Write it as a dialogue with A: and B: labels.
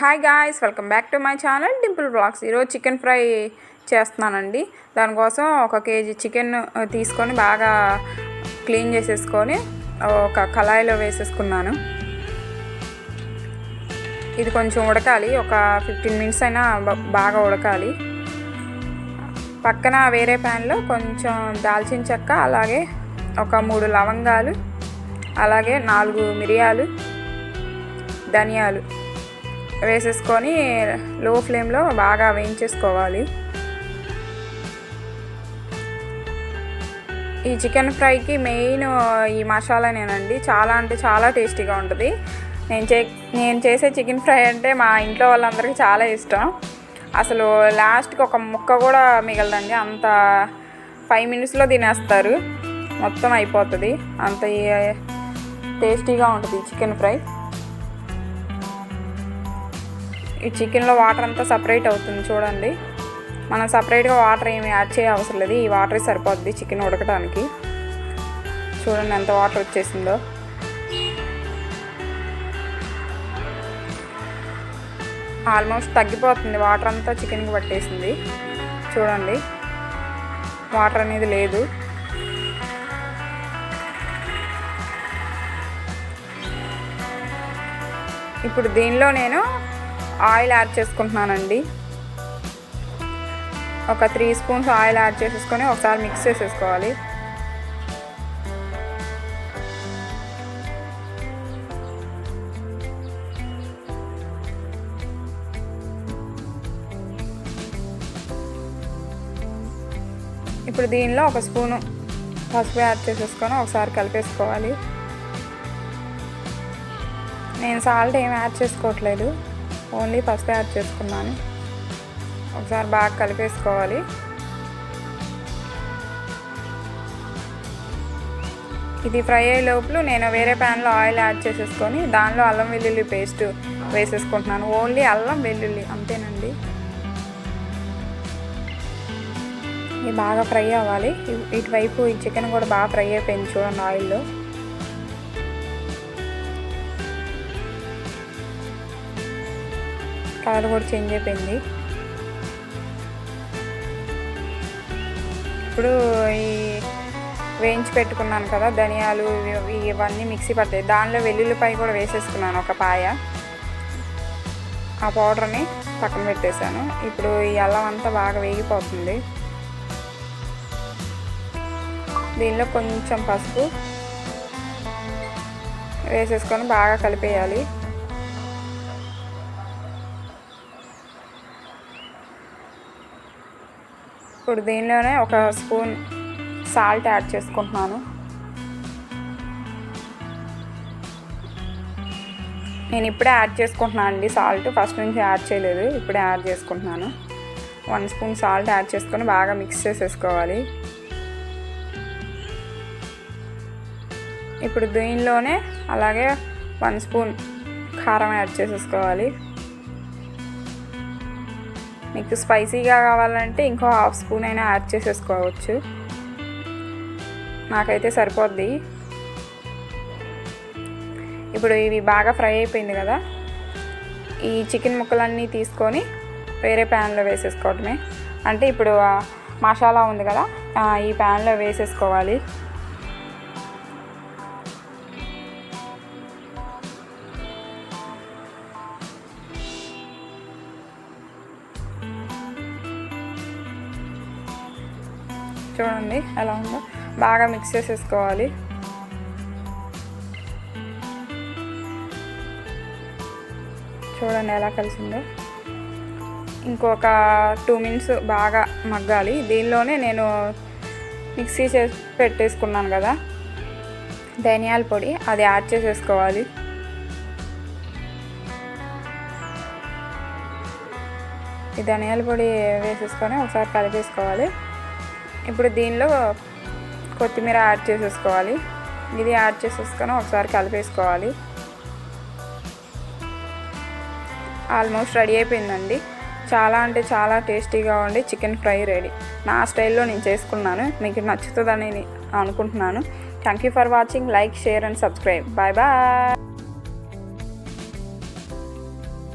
A: Hi guys welcome back to my channel Dimple blogs ఈరోజు chicken fry చేస్తున్నానండి. దానికోసం ఒక కేజీ చికెన్ uh, తీసుకొని బాగా క్లీన్ చేసేసుకొని ఒక కళాయిలో వేసేసుకున్నాను. ఇది కొంచెం ఉడకాలి ఒక ఫిఫ్టీన్ మినిట్స్ అయినా బాగా ఉడకాలి. పక్కన వేరే ప్యాన్లో కొంచెం దాల్చిన చెక్క అలాగే ఒక మూడు లవంగాలు అలాగే నాలుగు మిరియాలు ధనియాలు. వేసేసుకొని లో ఫ్లేమ్లో బాగా వేయించేసుకోవాలి. ఈ చికెన్ ఫ్రైకి మెయిన్ ఈ మసాలానేనండి. చాలా అంటే చాలా టేస్టీగా ఉంటుంది. నేను చే నేను చేసే చికెన్ ఫ్రై అంటే మా ఇంట్లో వాళ్ళందరికీ చాలా ఇష్టం. అసలు లాస్ట్కి ఒక ముక్క కూడా మిగలదండి. అంత ఫైవ్ మినిట్స్లో తినేస్తారు. మొత్తం అయిపోతుంది. అంత టేస్టీగా ఉంటుంది చికెన్ ఫ్రై ఈ చికెన్లో వాటర్ అంతా సపరేట్ అవుతుంది చూడండి. మనం సపరేట్గా వాటర్ ఏమి యాడ్ చేయ అవసరం లేదు. ఈ వాటర్ సరిపోద్ది చికెన్ ఉడకడానికి. చూడండి ఎంత వాటర్ వచ్చేసిందో. ఆల్మోస్ట్ తగ్గిపోతుంది. వాటర్ అంతా చికెన్కి పట్టేసింది. చూడండి. వాటర్ అనేది లేదు. ఇప్పుడు దీనిలో నేను ఆయిల్ యాడ్ చేసుకుంటున్నానండి. ఒక త్రీ స్పూన్స్ ఆయిల్ యాడ్ చేసేసుకొని ఒకసారి మిక్స్ చేసేసుకోవాలి. ఇప్పుడు దీనిలో ఒక స్పూను పసుపు యాడ్ చేసేసుకొని ఒకసారి కలిపేసుకోవాలి. నేను సాల్ట్ ఏం యాడ్ చేసుకోవట్లేదు. ఓన్లీ పసుపు యాడ్ చేసుకున్నాను. ఒకసారి బాగా కలిపేసుకోవాలి. ఇది ఫ్రై అయ్యే లోపల నేను వేరే ప్యాన్లో ఆయిల్ యాడ్ చేసేసుకొని దానిలో అల్లం వెల్లుల్లి పేస్ట్ వేసేసుకుంటున్నాను. ఓన్లీ అల్లం వెల్లుల్లి అంతేనండి. ఇది బాగా ఫ్రై అవ్వాలి. ఇటువైపు ఈ చికెన్ కూడా బాగా ఫ్రై అయిపోయింది చూడండి ఆయిల్లో. కలర్ కూడా చేంజ్ అయిపోయింది. ఇప్పుడు ఈ వేయించి పెట్టుకున్నాను కదా ధనియాలు ఇవన్నీ మిక్సీ పడతాయి. దానిలో వెల్లుల్లిపాయ కూడా వేసేసుకున్నాను ఒక పాయ. ఆ పౌడర్ని పక్కన పెట్టేశాను. ఇప్పుడు ఈ అల్లం అంతా బాగా వేగిపోతుంది. దీనిలో కొంచెం పసుపు వేసేసుకొని బాగా కలిపేయాలి. ఇప్పుడు దీనిలోనే ఒక స్పూన్ సాల్ట్ యాడ్ చేసుకుంటున్నాను. నేను ఇప్పుడే యాడ్ చేసుకుంటున్నాను అండి సాల్ట్. ఫస్ట్ నుంచి యాడ్ చేయలేదు ఇప్పుడే యాడ్ చేసుకుంటున్నాను. వన్ స్పూన్ సాల్ట్ యాడ్ చేసుకొని బాగా మిక్స్ చేసేసుకోవాలి. ఇప్పుడు దీనిలోనే అలాగే వన్ స్పూన్ కారం యాడ్ చేసేసుకోవాలి. మీకు స్పైసీగా కావాలంటే ఇంకో హాఫ్ స్పూన్ అయినా యాడ్ చేసేసుకోవచ్చు. నాకైతే సరిపోద్ది. ఇప్పుడు ఇవి బాగా ఫ్రై అయిపోయింది కదా ఈ చికెన్ ముక్కలన్నీ తీసుకొని వేరే ప్యాన్లో వేసేసుకోవటమే. అంటే ఇప్పుడు మసాలా ఉంది కదా ఈ ప్యాన్లో వేసేసుకోవాలి. చూడండి ఎలా ఉందో. బాగా మిక్స్ చేసేసుకోవాలి. చూడండి ఎలా కలిసిందో. ఇంకొక టూ మినిట్స్ బాగా మగ్గాలి. దీనిలోనే నేను మిక్సీ చేసి పెట్టేసుకున్నాను కదా. ధనియాల పొడి అది యాడ్ చేసేసుకోవాలి. ఈ ధనియాల పొడి వేసేసుకొని ఒకసారి కలిపేసుకోవాలి. ఇప్పుడు దీనిలో కొత్తిమీర యాడ్ చేసేసుకోవాలి. ఇది యాడ్ చేసేసుకొని ఒకసారి కలిపేసుకోవాలి. ఆల్మోస్ట్ రెడీ అయిపోయిందండి. చాలా అంటే చాలా టేస్టీగా ఉండి చికెన్ ఫ్రై రెడీ. నా స్టైల్లో నేను చేసుకున్నాను. మీకు నచ్చుతుందని అనుకుంటున్నాను. Thank you for watching like share and subscribe bye bye